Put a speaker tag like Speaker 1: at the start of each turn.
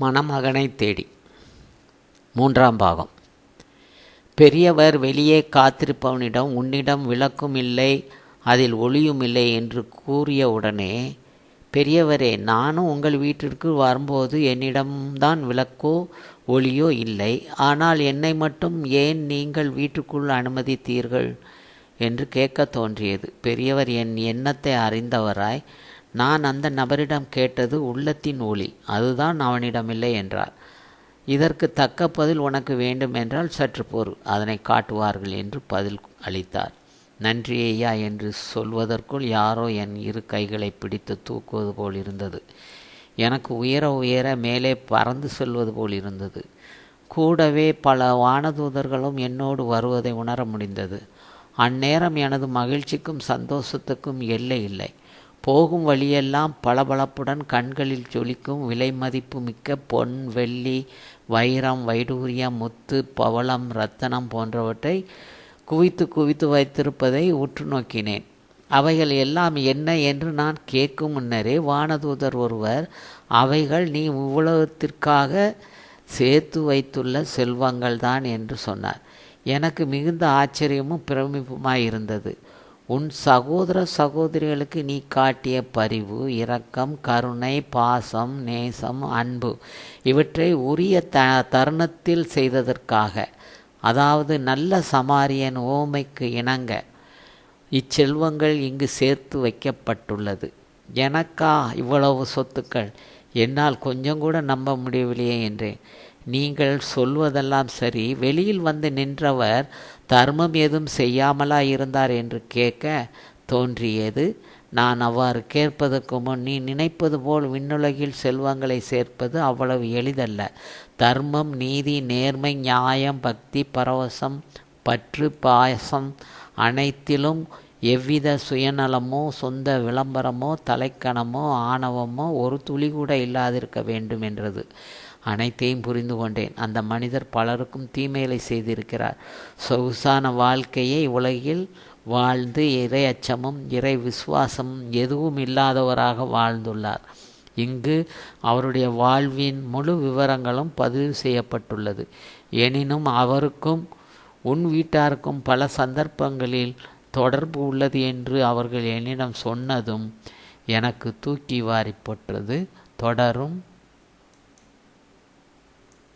Speaker 1: மணமகனை தேடி. மூன்றாம் பாகம். பெரியவர் வெளியே காத்திருப்பவனிடம் உன்னிடம் விளக்கும் இல்லை அதில் ஒளியும் இல்லை என்று கூறிய உடனே பெரியவரே நானும் உங்கள் வீட்டிற்கு வரும்போது என்னிடம்தான் விளக்கோ ஒளியோ இல்லை. ஆனால் என்னை மட்டும் ஏன் நீங்கள் வீட்டுக்குள் அனுமதித்தீர்கள்? என்று கேட்க தோன்றியது. பெரியவர் என் எண்ணத்தை அறிந்தவராய் நான் அந்த நபரிடம் கேட்டது உள்ளத்தின் ஒளி. அதுதான் அவனிடமில்லை என்றார் இதற்கு தக்க பதில் உனக்கு வேண்டும் என்றால் சற்று பொறு. அதனை காட்டுவார்கள் என்று பதில் அளித்தார். நன்றி ஐயா என்று சொல்வதற்குள் யாரோ என் இரு கைகளை பிடித்து தூக்குவது போல் இருந்தது. எனக்கு உயர உயர மேலே பறந்து செல்வது போல் இருந்தது. கூடவே பல வானதூதர்களும் என்னோடு வருவதை உணர முடிந்தது. அந்நேரம் எனது மகிழ்ச்சிக்கும் சந்தோஷத்துக்கும் எல்லை இல்லை. போகும் வழியெல்லாம் பளபளப்புடன் கண்களில் ஜொலிக்கும் விலை மதிப்பு மிக்க பொன் வெள்ளி வைரம் வைடூரியம் முத்து பவளம் ரத்தனம் போன்றவற்றை குவித்து குவித்து வைத்திருப்பதை உற்று நோக்கினேன். அவைகள் எல்லாம் என்ன என்று நான் கேட்கும் முன்னரே வானதூதர் ஒருவர் அவைகள் நீ உலகத்திற்காக சேர்த்து வைத்துள்ள செல்வங்கள் தான் என்று சொன்னார். எனக்கு மிகுந்த ஆச்சரியமும் பிரமிப்புமாய் இருந்தது உன் சகோதர சகோதரிகளுக்கு நீ காட்டிய பரிவு இரக்கம் கருணை பாசம் நேசம் அன்பு இவற்றை உரிய த தருணத்தில் செய்ததற்காக. அதாவது நல்ல சமாரியன் ஓமைக்கு இணங்க இச்செல்வங்கள் இங்கு சேர்த்து வைக்கப்பட்டுள்ளது. எனக்கா இவ்வளவு சொத்துக்கள்? என்னால் கொஞ்சம் கூட நம்ப முடியவில்லையே என்றேன். நீங்கள் சொல்வதெல்லாம் சரி வெளியில் வந்து நின்றவர் தர்மம் எதுவும் செய்யாமலா இருந்தார் என்று கேட்க தோன்றியது நான் அவ்வாறு கேட்பதற்கு முன் நீ நினைப்பது போல் விண்ணுலகில் செல்வங்களை சேர்ப்பது அவ்வளவு எளிதல்ல. தர்மம் நீதி நேர்மை நியாயம் பக்தி பரவசம் பற்று பாயசம் அனைத்திலும் எவ்வித சுயநலமோ சொந்த விளம்பரமோ தலைக்கணமோ ஆணவமோ ஒரு துளி கூட இல்லாதிருக்க வேண்டும் என்றது. அனைத்தையும் புரிந்து கொண்டேன். அந்த மனிதர் பலருக்கும் தீமைகளை செய்திருக்கிறார். சொகுசான வாழ்க்கையை உலகில் வாழ்ந்து இறை அச்சமும் இறை விசுவாசமும் எதுவும் இல்லாதவராக வாழ்ந்துள்ளார். இங்கு அவருடைய வாழ்வின் முழு விவரங்களும் பதிவு செய்யப்பட்டுள்ளது. எனினும் அவருக்கும் உன் வீட்டாருக்கும் பல சந்தர்ப்பங்களில் தொடர்பு உள்ளது என்று அவர்கள் என்னிடம் சொன்னதும் எனக்கு தூக்கி வாரி போட்டது. தொடரும்.